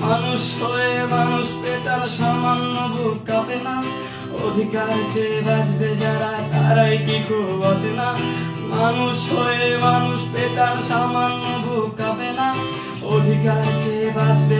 মানুষ হয়ে মানুষ পেটার সামান্য বুক কাঁপে না। অধিকার চেয়ে বাঁচবে যারা, তারাই কি খুব না মানুষ হয়ে মানুষ পেটার সামান্য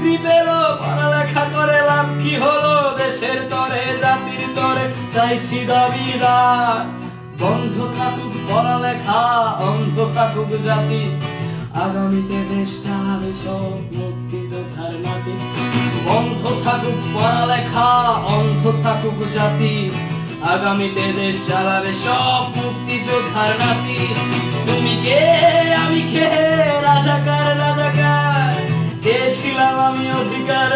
চাকরি পড়ালেখা করে লাভ কি হলো দেশের তরে, জাতির তরে? চাইছি দাবিদার বন্ধ থাকুক পড়ালেখা, অন্ধ থাকুক জাতি। আগামীতে দেশ চালাবে সব মুক্তিযোদ্ধার বন্ধ থাকুক পড়ালেখা, অন্ধ থাকুক জাতি। আগামীতে দেশ চালাবে সব মুক্তিযোদ্ধার নাতি। তুমি কে? আমি কে? রাজাকার